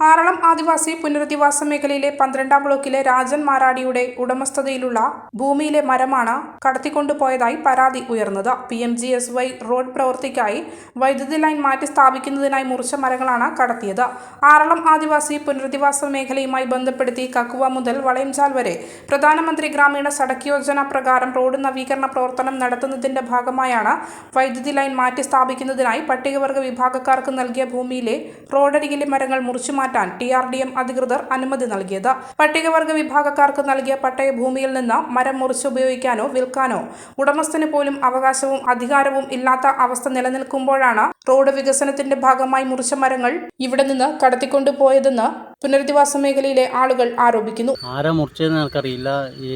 ആറളം ആദിവാസി പുനരധിവാസ മേഖലയിലെ പന്ത്രണ്ടാം ബ്ലോക്കിലെ രാജൻ മാരാടിയുടെ ഉടമസ്ഥതയിലുള്ള ഭൂമിയിലെ മരമാണ് കടത്തിക്കൊണ്ടുപോയതായി പരാതി ഉയർന്നത്. P M G S Y road പ്രവൃത്തിക്കായി വൈദ്യുതി ലൈൻ മാറ്റി സ്ഥാപിക്കുന്നതിനായി മുറിച്ച മരങ്ങളാണ് കടത്തിയത്. ആറളം ആദിവാസി പുനരധിവാസ മേഖലയുമായി ബന്ധപ്പെടുത്തി കക്കുവ മുതൽ വളയംചാൽ വരെ പ്രധാനമന്ത്രി ഗ്രാമീണ സടക്ക് യോജന പ്രകാരം റോഡ് നവീകരണ പ്രവർത്തനം നടത്തുന്നതിന്റെ ഭാഗമായാണ് വൈദ്യുതി ലൈൻ മാറ്റി സ്ഥാപിക്കുന്നതിനായി പട്ടികവർഗ വിഭാഗക്കാർക്ക് നൽകിയ ഭൂമിയിലെ റോഡരികിലെ മരങ്ങൾ മുറിച്ചു മാറ്റാൻ ടി ആർ ഡി എം അധികൃതർ അനുമതി നൽകിയത്. പട്ടികവർഗ വിഭാഗക്കാർക്ക് നൽകിയ പട്ടയ ഭൂമിയിൽ നിന്ന് മരം മുറിച്ച് ഉപയോഗിക്കാനോ വിൽക്കാനോ ഉടമസ്ഥന് പോലും അവകാശവും അധികാരവും ഇല്ലാത്ത അവസ്ഥ നിലനിൽക്കുമ്പോഴാണ് റോഡ് വികസനത്തിന്റെ ഭാഗമായി മുറിച്ച മരങ്ങൾ ഇവിടെ നിന്ന് കടത്തിക്കൊണ്ടുപോയതെന്ന് പുനരധിവാസ മേഖലയിലെ ആളുകൾ ആരോപിക്കുന്നു. ആരാ മുറിച്ചതെന്ന് എനിക്കറിയില്ല. ഈ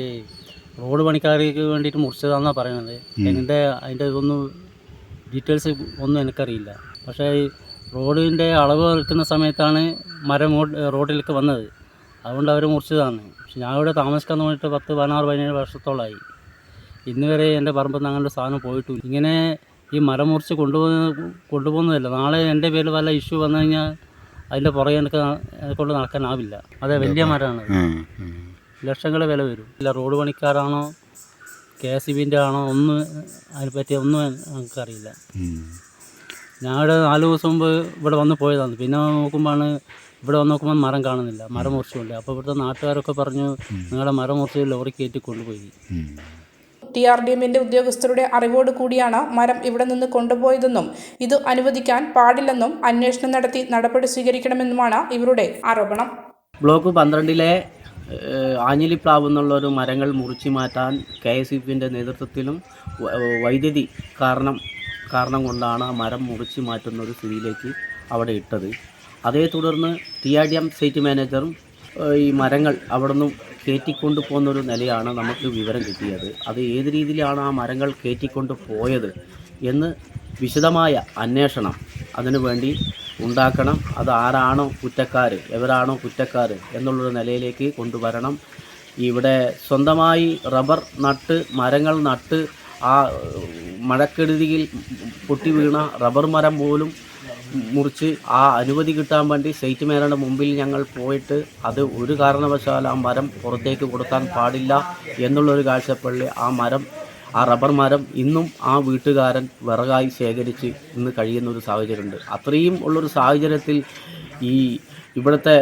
റോഡ് പണിക്കാർക്ക് വേണ്ടിയിട്ട് മുറിച്ചതാണെന്നാണ് പറയുന്നത്. എന്റെ അതിന്റെ ഇതൊന്നും ഡീറ്റെയിൽസ് ഒന്നും എനിക്കറിയില്ല. പക്ഷേ ഈ റോഡിന്റെ അളവ് നിൽക്കുന്ന സമയത്താണ് മരം റോഡിലേക്ക് വന്നത്. അതുകൊണ്ട് അവർ മുറിച്ചതാണ്. പക്ഷെ ഞാൻ ഇവിടെ താമസിക്കാൻ തുടങ്ങിയിട്ട് പത്ത് പതിനാറ് പതിനേഴ് വർഷത്തോളമായി ഇന്ന് വരെ എന്റെ പറമ്പിൽ നിന്ന് അങ്ങനെ ഒരു സാധനം പോയിട്ടും ഇങ്ങനെ ഈ മരം മുറിച്ച് കൊണ്ടുപോകുന്ന കൊണ്ടുപോകുന്നതല്ല. നാളെ എന്റെ പേരിൽ വല്ല ഇഷ്യൂ വന്നു കഴിഞ്ഞാൽ അതിന്റെ പുറകെ എനിക്ക് കൊണ്ട് നടക്കാനാവില്ല. അതെ വലിയ മരമാണ്. ലക്ഷങ്ങൾ വില വരും. ഇല്ല റോഡ് പണിക്കാരാണോ കെ എസ് ഇ ബിന്റെ ആണോ ഒന്നും അതിനെപ്പറ്റി ഒന്നും നമുക്കറിയില്ല ഇവിടെ നാല് ദിവസം മുമ്പ് ഇവിടെ വന്ന് പോയതാണ്. പിന്നെ നോക്കുമ്പോഴാണ് ഇവിടെ വന്ന് നോക്കുമ്പോൾ മരം കാണുന്നില്ല. മരം മുറിച്ചുകൊണ്ട്. അപ്പോൾ ഇവിടുത്തെ നാട്ടുകാരൊക്കെ പറഞ്ഞു നിങ്ങളുടെ മരം മുറിച്ച് ലോറി കയറ്റി കൊണ്ടുപോയി. ടി ആർ ഡി എമ്മിന്റെ ഉദ്യോഗസ്ഥരുടെ അറിവോട് കൂടിയാണ് മരം ഇവിടെ നിന്ന് കൊണ്ടുപോയതെന്നും ഇത് അനുവദിക്കാൻ പാടില്ലെന്നും അന്വേഷണം നടത്തി നടപടി സ്വീകരിക്കണമെന്നുമാണ് ഇവരുടെ ആരോപണം. ബ്ലോക്ക് പന്ത്രണ്ടിലെ ആഞ്ഞിലി ആഞ്ഞിലിപ്ലാവ് എന്നുള്ള ഒരു മരങ്ങൾ മുറിച്ചു മാറ്റാൻ കെ എസ് ഇ പിന്റെ നേതൃത്വത്തിലും വൈദ്യുതി കാരണം കാരണം കൊണ്ടാണ് ആ മരം മുറിച്ച് മാറ്റുന്ന ഒരു സ്ഥിതിയിലേക്ക് അവിടെ ഇട്ടത്. അതേ തുടർന്ന് T R D M site മാനേജറും ഈ മരങ്ങൾ അവിടെ നിന്നും കയറ്റിക്കൊണ്ട് പോകുന്നൊരു നിലയാണ് നമുക്ക് വിവരം കിട്ടിയത്. അത് ഏത് രീതിയിലാണ് ആ മരങ്ങൾ കയറ്റിക്കൊണ്ട് പോയത് എന്ന് വിശദമായ അന്വേഷണം അതിനുവേണ്ടി ഉണ്ടാക്കണം. അത് ആരാണോ കുറ്റക്കാർ എവരാണോ കുറ്റക്കാർ എന്നുള്ളൊരു നിലയിലേക്ക് കൊണ്ടുവരണം. ഇവിടെ സ്വന്തമായി റബ്ബർ നട്ട് മരങ്ങൾ നട്ട് ആ മഴക്കെടുതിയിൽ പൊട്ടി വീണ റബ്ബർ മരം പോലും മുറിച്ച് ആ അനുമതി കിട്ടാൻ വേണ്ടി സൈറ്റ് മേനയുടെ മുമ്പിൽ ഞങ്ങൾ പോയിട്ട് അത് ഒരു കാരണവശാൽ ആ മരം പുറത്തേക്ക് കൊടുക്കാൻ പാടില്ല എന്നുള്ളൊരു കാഴ്ചപ്പള്ളി ആ മരം ആ റബ്ബർ മരം ഇന്നും ആ വീട്ടുകാരൻ വിറകായി ശേഖരിച്ച് ഇന്ന് കഴിയുന്ന ഒരു സാഹചര്യമുണ്ട്. അത്രയും ഉള്ളൊരു സാഹചര്യത്തിൽ ഈ ഇവിടുത്തെ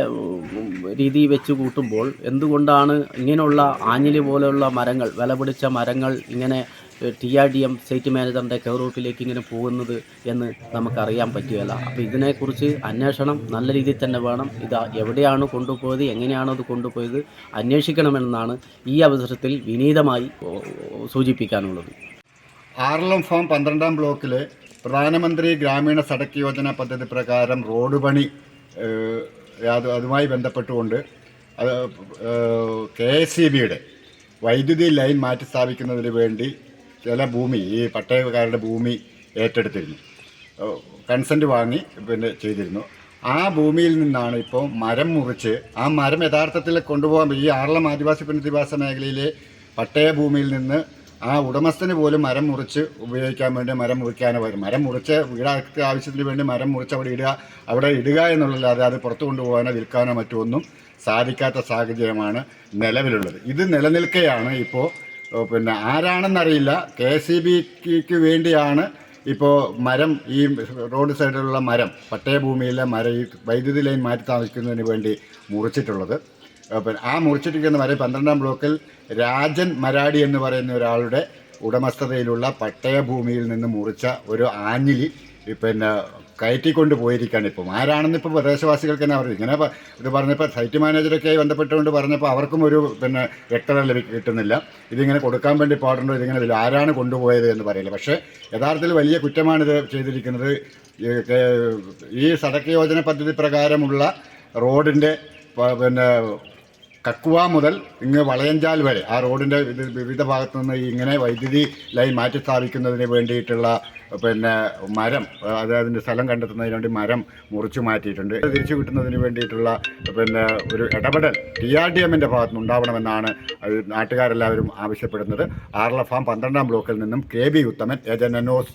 രീതി വെച്ച് കൂട്ടുമ്പോൾ എന്തുകൊണ്ടാണ് ഇങ്ങനെയുള്ള ആഞ്ഞിലി പോലെയുള്ള മരങ്ങൾ വില പിടിച്ച മരങ്ങൾ ഇങ്ങനെ T R D M site മാനേജറിന്റെ കെയറോട്ടിലേക്ക് ഇങ്ങനെ പോകുന്നത് എന്ന് നമുക്കറിയാൻ പറ്റുകയില്ല. അപ്പോൾ ഇതിനെക്കുറിച്ച് അന്വേഷണം നല്ല രീതിയിൽ തന്നെ വേണം. ഇത് എവിടെയാണ് കൊണ്ടുപോയത് എങ്ങനെയാണ് അത് കൊണ്ടുപോയത് അന്വേഷിക്കണമെന്നാണ് ഈ അവസരത്തിൽ വിനീതമായി സൂചിപ്പിക്കാനുള്ളത്. ആർലം ഫാം പന്ത്രണ്ടാം ബ്ലോക്കിൽ പ്രധാനമന്ത്രി ഗ്രാമീണ സടക്ക് യോജന പദ്ധതി പ്രകാരം റോഡ് പണി അതുമായി ബന്ധപ്പെട്ടുകൊണ്ട് അത് കെ എസ് സി ബിയുടെ വൈദ്യുതി ലൈൻ മാറ്റി സ്ഥാപിക്കുന്നതിന് വേണ്ടി ചില ഭൂമി ഈ പട്ടയക്കാരുടെ ഭൂമി ഏറ്റെടുത്തിരുന്നു. കൺസെന്റ് വാങ്ങി പിന്നെ ചെയ്തിരുന്നു. ആ ഭൂമിയിൽ നിന്നാണ് ഇപ്പോൾ മരം മുറിച്ച് ആ മരം യഥാർത്ഥത്തിൽ കൊണ്ടുപോകാൻ ഈ ആറളം ആദിവാസി പുനരധിവാസ മേഖലയിലെ പട്ടയ ഭൂമിയിൽ നിന്ന് ആ ഉടമസ്ഥന് പോലും മരം മുറിച്ച് ഉപയോഗിക്കാൻ വേണ്ടി മരം മുറിക്കാനോ വരും മരം മുറിച്ച് വീടാർക്ക് ആവശ്യത്തിന് വേണ്ടി മരം മുറിച്ച് അവിടെ ഇടുക അവിടെ ഇടുക എന്നുള്ളതല്ലാതെ അത് പുറത്തു കൊണ്ടുപോകാനോ വിൽക്കാനോ മറ്റോ ഒന്നും സാധിക്കാത്ത സാഹചര്യമാണ് നിലവിലുള്ളത്. ഇത് നിലനിൽക്കെയാണ് ഇപ്പോൾ പിന്നെ ആരാണെന്നറിയില്ല. കെ സി ബിക്ക് വേണ്ടിയാണ് ഇപ്പോൾ മരം ഈ റോഡ് സൈഡിലുള്ള മരം പട്ടയഭൂമിയിലെ മരം ഈ വൈദ്യുതി ലൈൻ മാറ്റി താമസിക്കുന്നതിന് വേണ്ടി മുറിച്ചിട്ടുള്ളത്. പിന്നെ ആ മുറിച്ചിട്ടിരിക്കുന്ന മരം പന്ത്രണ്ടാം ബ്ലോക്കിൽ രാജൻ മരാടി എന്ന് പറയുന്ന ഒരാളുടെ ഉടമസ്ഥതയിലുള്ള പട്ടയഭൂമിയിൽ നിന്ന് മുറിച്ച ഒരു ആഞ്ഞിലി പിന്നെ കയറ്റിക്കൊണ്ട് പോയിരിക്കുകയാണ് ഇപ്പം. ആരാണെന്ന് ഇപ്പോൾ പ്രദേശവാസികൾക്ക് തന്നെ അറിയും ഇങ്ങനെ ഇത് പറഞ്ഞപ്പോൾ സൈറ്റ് മാനേജറൊക്കെ ബന്ധപ്പെട്ടുകൊണ്ട് പറഞ്ഞപ്പോൾ അവർക്കും ഒരു പിന്നെ വ്യക്തത കിട്ടുന്നില്ല. ഇതിങ്ങനെ കൊടുക്കാൻ വേണ്ടി പാടുണ്ടോ ഇതിങ്ങനെ ആരാണ് കൊണ്ടുപോയത് എന്ന് പറയില്ല. പക്ഷേ യഥാർത്ഥത്തിൽ വലിയ കുറ്റമാണിത് ചെയ്തിരിക്കുന്നത്. ഈ സടക്ക് യോജന പദ്ധതി പ്രകാരമുള്ള റോഡിന്റെ പിന്നെ കക്കുവ മുതൽ ഇങ്ങ് വളയഞ്ചാൽ വരെ ആ റോഡിന്റെ വിവിധ ഭാഗത്തു നിന്ന് ഇങ്ങനെ വൈദ്യുതി ലൈൻ മാറ്റി സ്ഥാപിക്കുന്നതിന് വേണ്ടിയിട്ടുള്ള പിന്നെ മരം അതായത് സ്ഥലം കണ്ടെത്തുന്നതിന് വേണ്ടി മരം മുറിച്ചു മാറ്റിയിട്ടുണ്ട്. തിരിച്ചു കിട്ടുന്നതിന് വേണ്ടിയിട്ടുള്ള പിന്നെ ഒരു ഇടപെടൽ ടി ആർ ഡി എമ്മിന്റെ ഭാഗത്തുനിന്ന് ഉണ്ടാവണമെന്നാണ് നാട്ടുകാരെല്ലാവരും ആവശ്യപ്പെടുന്നത്. ആർല ഫാം പന്ത്രണ്ടാം ബ്ലോക്കിൽ നിന്നും കെ ബി ഉത്തമൻ ഏജനോസ്